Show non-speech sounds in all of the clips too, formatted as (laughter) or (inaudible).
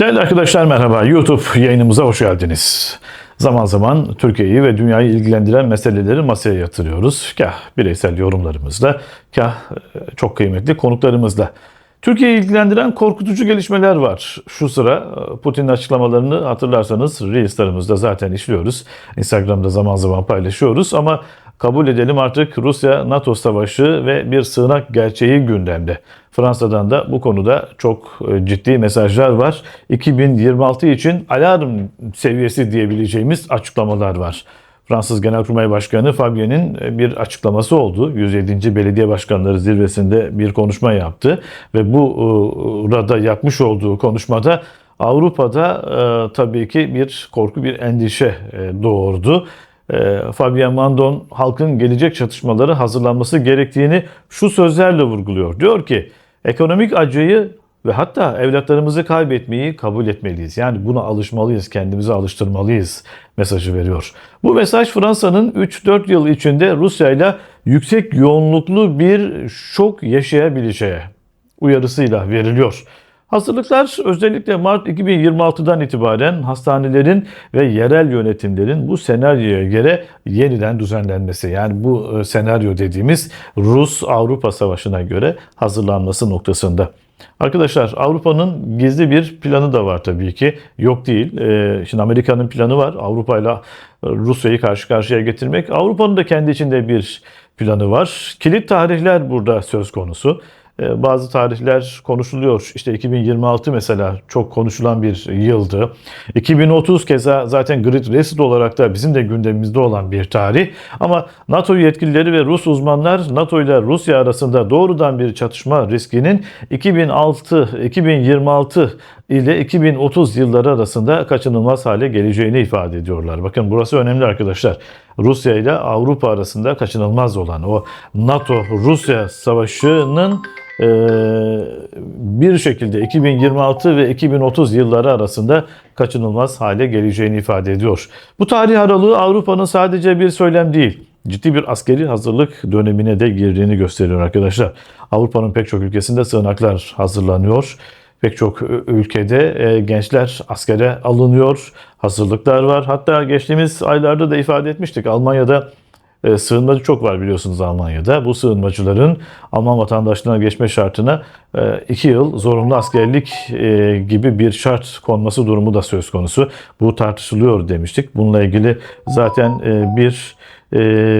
Değerli arkadaşlar merhaba. YouTube yayınımıza hoş geldiniz. Zaman zaman Türkiye'yi ve dünyayı ilgilendiren meseleleri masaya yatırıyoruz. Kah bireysel yorumlarımızla, kah e, çok kıymetli konuklarımızla. Türkiye'yi ilgilendiren korkutucu gelişmeler var. Şu sıra e, Putin'in açıklamalarını hatırlarsanız Reels'larımızda zaten işliyoruz. Instagram'da zaman zaman paylaşıyoruz ama kabul edelim artık Rusya-NATO savaşı ve bir sığınak gerçeği gündemde. Fransa'dan da bu konuda çok e, ciddi mesajlar var. 2026 için alarm seviyesi diyebileceğimiz açıklamalar var. Fransız Genelkurmay Başkanı Fabien'in e, bir açıklaması oldu. 107. Belediye Başkanları Zirvesi'nde bir konuşma yaptı ve bu e, rada yapmış olduğu konuşmada Avrupa'da e, tabii ki bir korku, bir endişe e, doğurdu. E, Fabien Mandon halkın gelecek çatışmaları hazırlanması gerektiğini şu sözlerle vurguluyor. Diyor ki ekonomik acıyı ve hatta evlatlarımızı kaybetmeyi kabul etmeliyiz. Yani buna alışmalıyız, kendimizi alıştırmalıyız mesajı veriyor. Bu mesaj Fransa'nın 3-4 yıl içinde Rusya ile yüksek yoğunluklu bir şok yaşayabileceği uyarısıyla veriliyor. Hazırlıklar özellikle Mart 2026'dan itibaren hastanelerin ve yerel yönetimlerin bu senaryoya göre yeniden düzenlenmesi yani bu e, senaryo dediğimiz Rus-Avrupa Savaşı'na göre hazırlanması noktasında. Arkadaşlar Avrupa'nın gizli bir planı da var tabii ki. Yok değil. Ee, şimdi Amerika'nın planı var. Avrupa ile Rusya'yı karşı karşıya getirmek. Avrupa'nın da kendi içinde bir planı var. Kilit tarihler burada söz konusu. Ee, bazı tarihler konuşuluyor. İşte 2026 mesela çok konuşulan bir yıldı. 2030 keza zaten grid reset olarak da bizim de gündemimizde olan bir tarih. Ama NATO yetkilileri ve Rus uzmanlar NATO ile Rusya arasında doğrudan bir çatışma riskinin 2006 2026 ile 2030 yılları arasında kaçınılmaz hale geleceğini ifade ediyorlar. Bakın burası önemli arkadaşlar. Rusya ile Avrupa arasında kaçınılmaz olan o NATO-Rusya savaşının bir şekilde 2026 ve 2030 yılları arasında kaçınılmaz hale geleceğini ifade ediyor. Bu tarih aralığı Avrupa'nın sadece bir söylem değil, ciddi bir askeri hazırlık dönemine de girdiğini gösteriyor arkadaşlar. Avrupa'nın pek çok ülkesinde sığınaklar hazırlanıyor. Pek çok ülkede gençler askere alınıyor, hazırlıklar var. Hatta geçtiğimiz aylarda da ifade etmiştik. Almanya'da e, sığınmacı çok var biliyorsunuz Almanya'da. Bu sığınmacıların Alman vatandaşlığına geçme şartına 2 e, yıl zorunlu askerlik e, gibi bir şart konması durumu da söz konusu. Bu tartışılıyor demiştik. Bununla ilgili zaten bir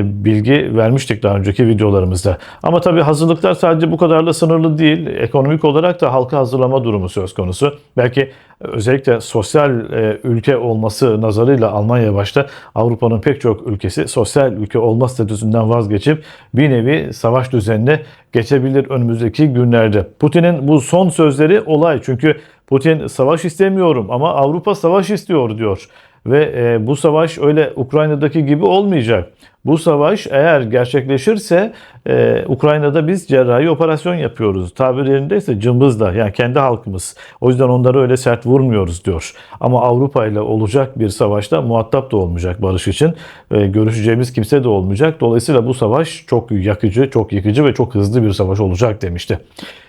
bilgi vermiştik daha önceki videolarımızda. Ama tabii hazırlıklar sadece bu kadarla sınırlı değil. Ekonomik olarak da halka hazırlama durumu söz konusu. Belki özellikle sosyal ülke olması nazarıyla Almanya başta Avrupa'nın pek çok ülkesi sosyal ülke olma statüsünden vazgeçip bir nevi savaş düzenine geçebilir önümüzdeki günlerde. Putin'in bu son sözleri olay çünkü Putin savaş istemiyorum ama Avrupa savaş istiyor diyor. Ve e, bu savaş öyle Ukrayna'daki gibi olmayacak. Bu savaş eğer gerçekleşirse e, Ukrayna'da biz cerrahi operasyon yapıyoruz. Tabir yerindeyse cımbızla yani kendi halkımız. O yüzden onları öyle sert vurmuyoruz diyor. Ama Avrupa ile olacak bir savaşta muhatap da olmayacak barış için. E, görüşeceğimiz kimse de olmayacak. Dolayısıyla bu savaş çok yakıcı, çok yıkıcı ve çok hızlı bir savaş olacak demişti.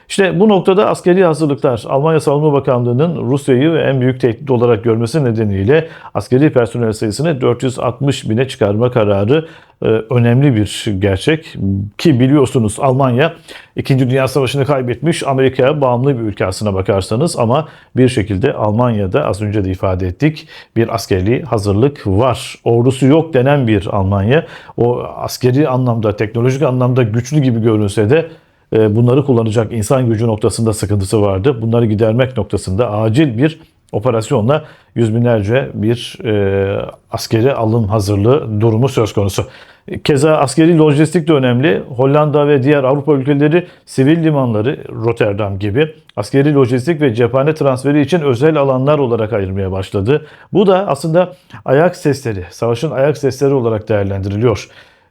İşte bu noktada askeri hazırlıklar Almanya Savunma Bakanlığı'nın Rusya'yı en büyük tehdit olarak görmesi nedeniyle askeri personel sayısını 460 bine çıkarma kararı e, önemli bir gerçek. Ki biliyorsunuz Almanya 2. Dünya Savaşı'nı kaybetmiş Amerika'ya bağımlı bir ülke aslına bakarsanız ama bir şekilde Almanya'da az önce de ifade ettik bir askeri hazırlık var. Ordusu yok denen bir Almanya o askeri anlamda teknolojik anlamda güçlü gibi görünse de bunları kullanacak insan gücü noktasında sıkıntısı vardı. Bunları gidermek noktasında acil bir operasyonla yüz binlerce bir e, askeri alım hazırlığı durumu söz konusu. Keza askeri lojistik de önemli. Hollanda ve diğer Avrupa ülkeleri sivil limanları Rotterdam gibi askeri lojistik ve cephane transferi için özel alanlar olarak ayırmaya başladı. Bu da aslında ayak sesleri, savaşın ayak sesleri olarak değerlendiriliyor.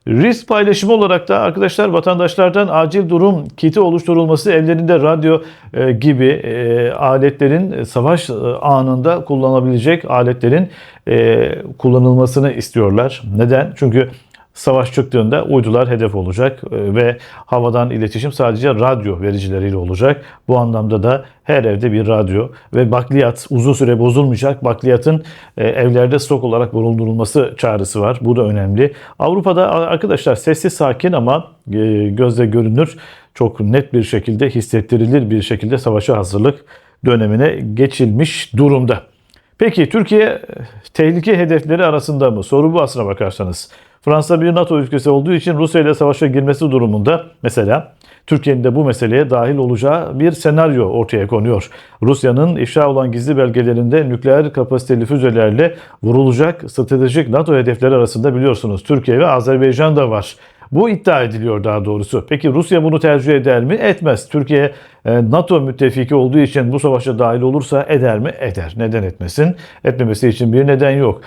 Risk paylaşımı olarak da arkadaşlar vatandaşlardan acil durum kiti oluşturulması, evlerinde radyo e, gibi e, aletlerin savaş e, anında kullanabilecek aletlerin e, kullanılmasını istiyorlar. Neden? Çünkü savaş çıktığında uydular hedef olacak e, ve havadan iletişim sadece radyo vericileriyle olacak. Bu anlamda da her evde bir radyo ve bakliyat uzun süre bozulmayacak. Bakliyatın e, evlerde stok olarak bulundurulması çağrısı var. Bu da önemli. Avrupa'da arkadaşlar sessiz sakin ama e, gözle görünür çok net bir şekilde hissettirilir bir şekilde savaşa hazırlık dönemine geçilmiş durumda. Peki Türkiye tehlike hedefleri arasında mı? Soru bu aslına bakarsanız. Fransa bir NATO ülkesi olduğu için Rusya ile savaşa girmesi durumunda mesela Türkiye'nin de bu meseleye dahil olacağı bir senaryo ortaya konuyor. Rusya'nın ifşa olan gizli belgelerinde nükleer kapasiteli füzelerle vurulacak stratejik NATO hedefleri arasında biliyorsunuz Türkiye ve Azerbaycan da var. Bu iddia ediliyor daha doğrusu. Peki Rusya bunu tercih eder mi? Etmez. Türkiye e, NATO müttefiki olduğu için bu savaşa dahil olursa eder mi? Eder. Neden etmesin? Etmemesi için bir neden yok.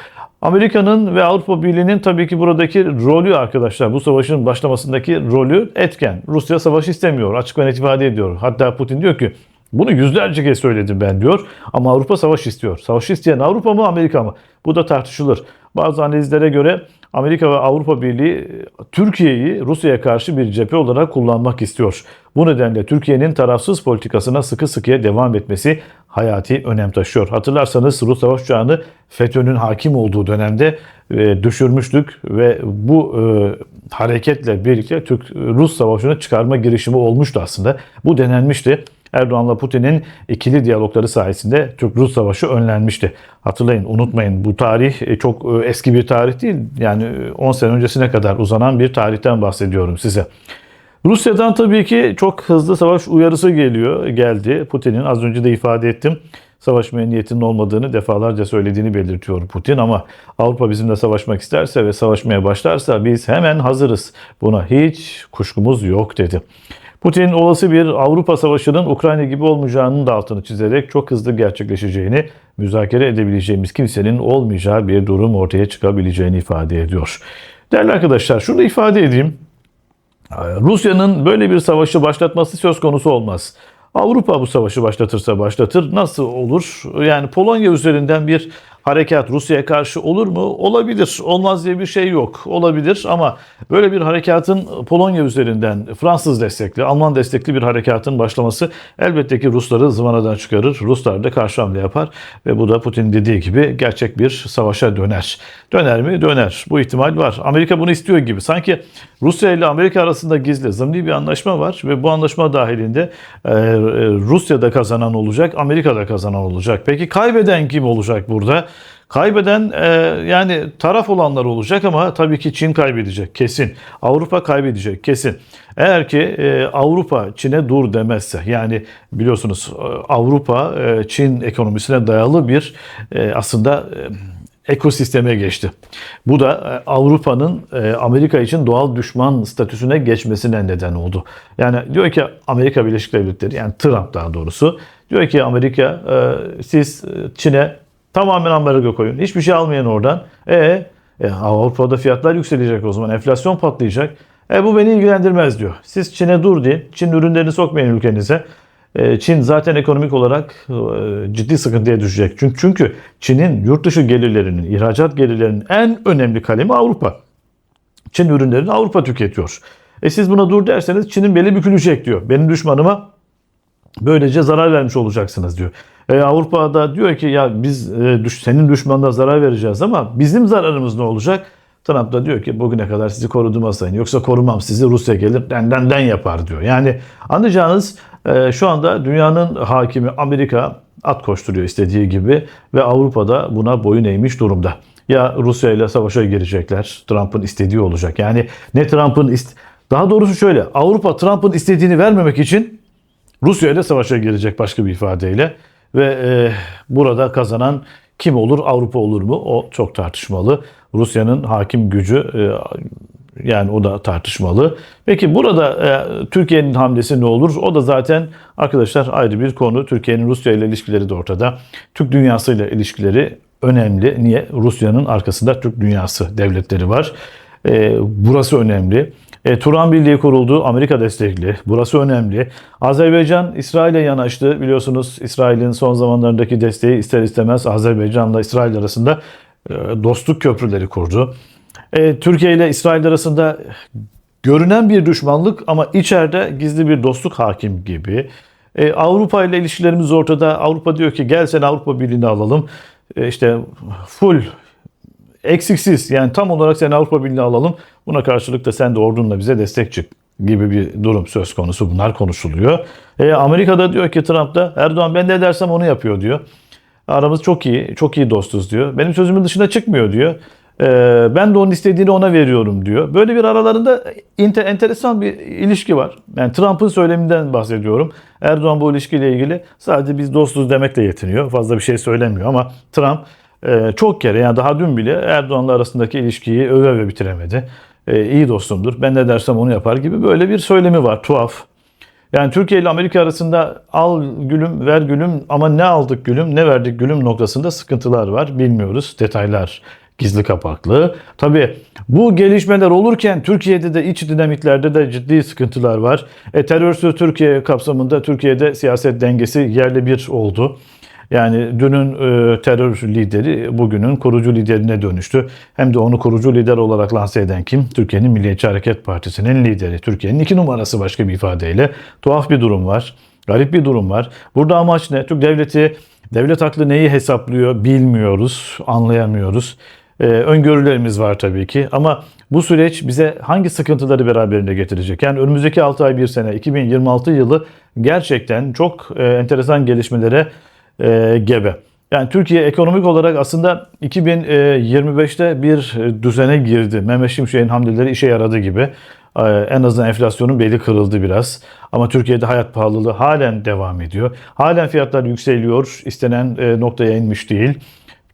Amerika'nın ve Avrupa Birliği'nin tabii ki buradaki rolü arkadaşlar bu savaşın başlamasındaki rolü etken. Rusya savaş istemiyor. Açık ve net ifade ediyor. Hatta Putin diyor ki bunu yüzlerce kez söyledim ben diyor. Ama Avrupa savaş istiyor. Savaş isteyen Avrupa mı Amerika mı? Bu da tartışılır. Bazı analizlere göre Amerika ve Avrupa Birliği Türkiye'yi Rusya'ya karşı bir cephe olarak kullanmak istiyor. Bu nedenle Türkiye'nin tarafsız politikasına sıkı sıkıya devam etmesi hayati önem taşıyor. Hatırlarsanız Rus savaş uçağını FETÖ'nün hakim olduğu dönemde e, düşürmüştük ve bu e, hareketle birlikte Türk-Rus savaşını çıkarma girişimi olmuştu aslında. Bu denenmişti. Erdoğan'la Putin'in ikili diyalogları sayesinde Türk-Rus savaşı önlenmişti. Hatırlayın, unutmayın bu tarih e, çok e, eski bir tarih değil. Yani 10 e, sene öncesine kadar uzanan bir tarihten bahsediyorum size. Rusya'dan tabii ki çok hızlı savaş uyarısı geliyor, geldi. Putin'in az önce de ifade ettim. Savaşmaya niyetinin olmadığını defalarca söylediğini belirtiyor Putin ama Avrupa bizimle savaşmak isterse ve savaşmaya başlarsa biz hemen hazırız. Buna hiç kuşkumuz yok dedi. Putin olası bir Avrupa Savaşı'nın Ukrayna gibi olmayacağının da altını çizerek çok hızlı gerçekleşeceğini, müzakere edebileceğimiz kimsenin olmayacağı bir durum ortaya çıkabileceğini ifade ediyor. Değerli arkadaşlar şunu ifade edeyim. Rusya'nın böyle bir savaşı başlatması söz konusu olmaz. Avrupa bu savaşı başlatırsa başlatır. Nasıl olur? Yani Polonya üzerinden bir harekat Rusya'ya karşı olur mu? Olabilir. Olmaz diye bir şey yok. Olabilir ama böyle bir harekatın Polonya üzerinden Fransız destekli, Alman destekli bir harekatın başlaması elbette ki Rusları zıvanadan çıkarır. Ruslar da karşı hamle yapar ve bu da Putin dediği gibi gerçek bir savaşa döner. Döner mi? Döner. Bu ihtimal var. Amerika bunu istiyor gibi. Sanki Rusya ile Amerika arasında gizli, zımni bir anlaşma var ve bu anlaşma dahilinde e, e, Rusya da kazanan olacak, Amerika da kazanan olacak. Peki kaybeden kim olacak burada? Kaybeden e, yani taraf olanlar olacak ama tabii ki Çin kaybedecek kesin. Avrupa kaybedecek kesin. Eğer ki e, Avrupa Çin'e dur demezse yani biliyorsunuz e, Avrupa e, Çin ekonomisine dayalı bir e, aslında e, ekosisteme geçti. Bu da e, Avrupa'nın e, Amerika için doğal düşman statüsüne geçmesine neden oldu. Yani diyor ki Amerika Birleşik Devletleri yani Trump daha doğrusu diyor ki Amerika siz Çin'e Tamamen ambargo koyun. Hiçbir şey almayan oradan. E, e Avrupa'da fiyatlar yükselecek o zaman. Enflasyon patlayacak. E bu beni ilgilendirmez diyor. Siz Çin'e dur deyin. Çin ürünlerini sokmayın ülkenize. E, Çin zaten ekonomik olarak e, ciddi sıkıntıya düşecek. Çünkü, çünkü Çin'in yurt dışı gelirlerinin, ihracat gelirlerinin en önemli kalemi Avrupa. Çin ürünlerini Avrupa tüketiyor. E siz buna dur derseniz Çin'in beli bükülecek diyor. Benim düşmanıma böylece zarar vermiş olacaksınız diyor. E, Avrupa'da diyor ki ya biz e, düş, senin düşmanına zarar vereceğiz ama bizim zararımız ne olacak? Trump da diyor ki bugüne kadar sizi korudum sayın. Yoksa korumam sizi Rusya gelir den den den yapar diyor. Yani anlayacağınız e, şu anda dünyanın hakimi Amerika at koşturuyor istediği gibi ve Avrupa'da buna boyun eğmiş durumda. Ya Rusya ile savaşa girecekler. Trump'ın istediği olacak. Yani ne Trump'ın ist daha doğrusu şöyle Avrupa Trump'ın istediğini vermemek için Rusya ile savaşa girecek başka bir ifadeyle. Ve e, burada kazanan kim olur? Avrupa olur mu? O çok tartışmalı. Rusya'nın hakim gücü e, yani o da tartışmalı. Peki burada e, Türkiye'nin hamlesi ne olur? O da zaten arkadaşlar ayrı bir konu. Türkiye'nin Rusya ile ilişkileri de ortada. Türk dünyası ile ilişkileri önemli. Niye? Rusya'nın arkasında Türk dünyası devletleri var. E, burası önemli. E, Turan Birliği kuruldu. Amerika destekli. Burası önemli. Azerbaycan İsrail'e yanaştı. Biliyorsunuz İsrail'in son zamanlarındaki desteği ister istemez Azerbaycan'la İsrail arasında e, dostluk köprüleri kurdu. E, Türkiye ile İsrail arasında görünen bir düşmanlık ama içeride gizli bir dostluk hakim gibi. E, Avrupa ile ilişkilerimiz ortada. Avrupa diyor ki gel sen Avrupa Birliği'ni alalım. E, işte full eksiksiz yani tam olarak seni Avrupa Birliği'ne alalım. Buna karşılık da sen de ordunla bize destek çık gibi bir durum söz konusu. Bunlar konuşuluyor. E, Amerika'da diyor ki Trump da Erdoğan ben ne dersem onu yapıyor diyor. Aramız çok iyi, çok iyi dostuz diyor. Benim sözümün dışına çıkmıyor diyor. E, ben de onun istediğini ona veriyorum diyor. Böyle bir aralarında inter, enteresan bir ilişki var. Yani Trump'ın söyleminden bahsediyorum. Erdoğan bu ilişkiyle ilgili sadece biz dostuz demekle yetiniyor. Fazla bir şey söylemiyor ama Trump e, çok kere yani daha dün bile Erdoğan'la arasındaki ilişkiyi öve öve bitiremedi. E, iyi dostumdur. Ben ne dersem onu yapar gibi böyle bir söylemi var. Tuhaf. Yani Türkiye ile Amerika arasında al gülüm ver gülüm ama ne aldık gülüm ne verdik gülüm noktasında sıkıntılar var. Bilmiyoruz. Detaylar gizli kapaklı. Tabii bu gelişmeler olurken Türkiye'de de iç dinamiklerde de ciddi sıkıntılar var. E, terörsüz Türkiye kapsamında Türkiye'de siyaset dengesi yerle bir oldu. Yani dünün e, terör lideri bugünün kurucu liderine dönüştü. Hem de onu kurucu lider olarak lanse eden kim? Türkiye'nin Milliyetçi Hareket Partisi'nin lideri. Türkiye'nin iki numarası başka bir ifadeyle. Tuhaf bir durum var. Garip bir durum var. Burada amaç ne? Türk devleti, devlet aklı neyi hesaplıyor bilmiyoruz, anlayamıyoruz. Ee, öngörülerimiz var tabii ki ama bu süreç bize hangi sıkıntıları beraberinde getirecek? Yani önümüzdeki 6 ay 1 sene 2026 yılı gerçekten çok e, enteresan gelişmelere e, gebe. Yani Türkiye ekonomik olarak aslında 2025'te bir düzene girdi. Mehmet Şimşek'in hamleleri işe yaradı gibi. E, en azından enflasyonun beli kırıldı biraz. Ama Türkiye'de hayat pahalılığı halen devam ediyor. Halen fiyatlar yükseliyor. İstenen e, noktaya inmiş değil.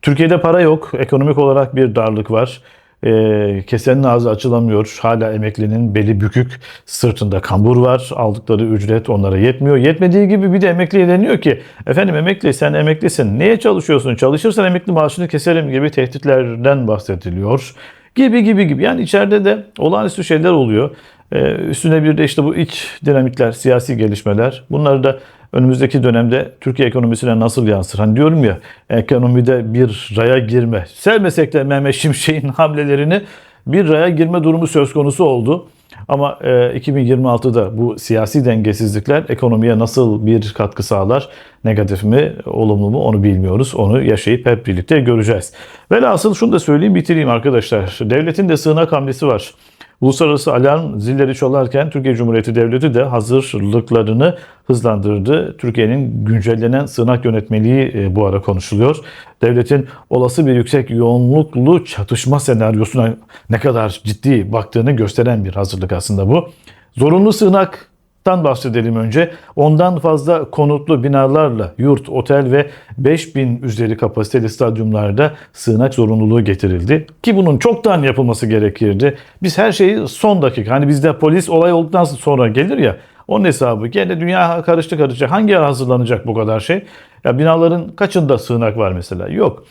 Türkiye'de para yok. Ekonomik olarak bir darlık var. E, kesenin ağzı açılamıyor. Hala emeklinin beli bükük. Sırtında kambur var. Aldıkları ücret onlara yetmiyor. Yetmediği gibi bir de emekliye deniyor ki efendim emekli sen emeklisin. Neye çalışıyorsun? Çalışırsan emekli maaşını keserim gibi tehditlerden bahsediliyor. Gibi gibi gibi. Yani içeride de olağanüstü şeyler oluyor. Ee, üstüne bir de işte bu iç dinamikler, siyasi gelişmeler. Bunları da önümüzdeki dönemde Türkiye ekonomisine nasıl yansır? Hani diyorum ya ekonomide bir raya girme. Sevmesek de Mehmet Şimşek'in (laughs) hamlelerini bir raya girme durumu söz konusu oldu. Ama e, 2026'da bu siyasi dengesizlikler ekonomiye nasıl bir katkı sağlar? Negatif mi, olumlu mu onu bilmiyoruz. Onu yaşayıp hep birlikte göreceğiz. Velhasıl şunu da söyleyeyim bitireyim arkadaşlar. Devletin de sığınak hamlesi var. Uluslararası alarm zilleri çalarken Türkiye Cumhuriyeti Devleti de hazırlıklarını hızlandırdı. Türkiye'nin güncellenen sığınak yönetmeliği e, bu ara konuşuluyor. Devletin olası bir yüksek yoğunluklu çatışma senaryosuna ne kadar ciddi baktığını gösteren bir hazırlık aslında bu. Zorunlu sığınak Tan bahsedelim önce. Ondan fazla konutlu binalarla yurt, otel ve 5000 üzeri kapasiteli stadyumlarda sığınak zorunluluğu getirildi. Ki bunun çoktan yapılması gerekirdi. Biz her şeyi son dakika. Hani bizde polis olay olduktan sonra gelir ya. Onun hesabı. Gene dünya karıştı karışacak. Hangi yer hazırlanacak bu kadar şey? Ya binaların kaçında sığınak var mesela? Yok.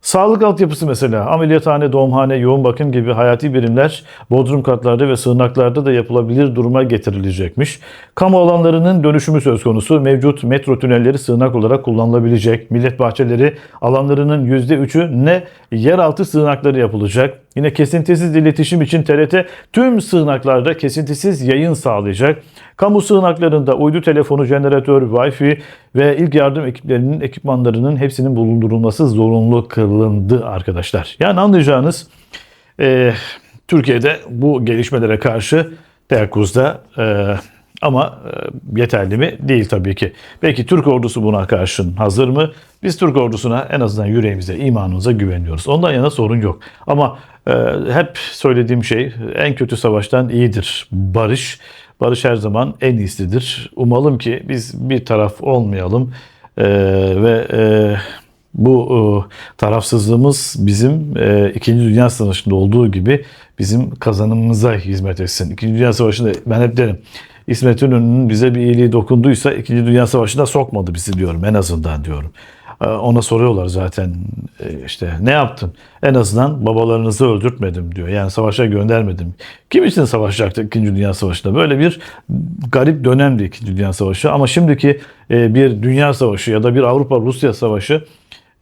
Sağlık altyapısı mesela ameliyathane, doğumhane, yoğun bakım gibi hayati birimler bodrum katlarda ve sığınaklarda da yapılabilir duruma getirilecekmiş. Kamu alanlarının dönüşümü söz konusu. Mevcut metro tünelleri sığınak olarak kullanılabilecek. Millet bahçeleri alanlarının %3'ü ne yeraltı sığınakları yapılacak. Yine kesintisiz iletişim için TRT tüm sığınaklarda kesintisiz yayın sağlayacak. Kamu sığınaklarında uydu telefonu, jeneratör, wifi ve ilk yardım ekiplerinin ekipmanlarının hepsinin bulundurulması zorunlu kılındı arkadaşlar. Yani anlayacağınız e, Türkiye'de bu gelişmelere karşı teyakkuzda e, ama e, yeterli mi? Değil tabii ki. Belki Türk ordusu buna karşın hazır mı? Biz Türk ordusuna en azından yüreğimize, imanımıza güveniyoruz. Ondan yana sorun yok. Ama e, hep söylediğim şey en kötü savaştan iyidir. Barış. Barış her zaman en iyisidir. Umalım ki biz bir taraf olmayalım e, ve e, bu e, tarafsızlığımız bizim e, İkinci Dünya Savaşı'nda olduğu gibi bizim kazanımımıza hizmet etsin. İkinci Dünya Savaşı'nda ben hep derim İsmet İnönü'nün bize bir iyiliği dokunduysa İkinci Dünya Savaşı'na sokmadı bizi diyorum en azından diyorum. Ee, ona soruyorlar zaten e, işte ne yaptın? En azından babalarınızı öldürtmedim diyor. Yani savaşa göndermedim. Kim için savaşacaktı 2. Dünya Savaşı'nda? Böyle bir garip dönemdi 2. Dünya Savaşı. Ama şimdiki e, bir dünya savaşı ya da bir Avrupa-Rusya savaşı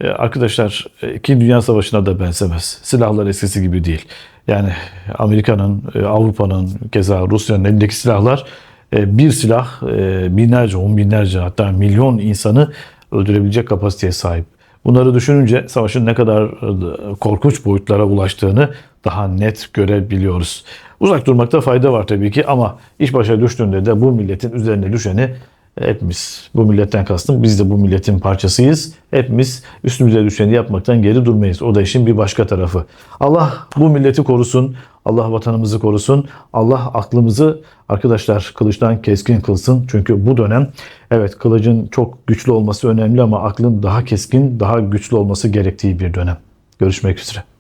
e, arkadaşlar İkinci Dünya Savaşı'na da benzemez. Silahlar eskisi gibi değil. Yani Amerika'nın, Avrupa'nın, keza Rusya'nın elindeki silahlar bir silah e, binlerce, on binlerce hatta milyon insanı öldürebilecek kapasiteye sahip. Bunları düşününce savaşın ne kadar e, korkunç boyutlara ulaştığını daha net görebiliyoruz. Uzak durmakta fayda var tabii ki ama iş başa düştüğünde de bu milletin üzerine düşeni hepimiz bu milletten kastım biz de bu milletin parçasıyız. Hepimiz üstümüze düşeni yapmaktan geri durmayız. O da işin bir başka tarafı. Allah bu milleti korusun. Allah vatanımızı korusun. Allah aklımızı arkadaşlar kılıçtan keskin kılsın. Çünkü bu dönem evet kılıcın çok güçlü olması önemli ama aklın daha keskin, daha güçlü olması gerektiği bir dönem. Görüşmek üzere.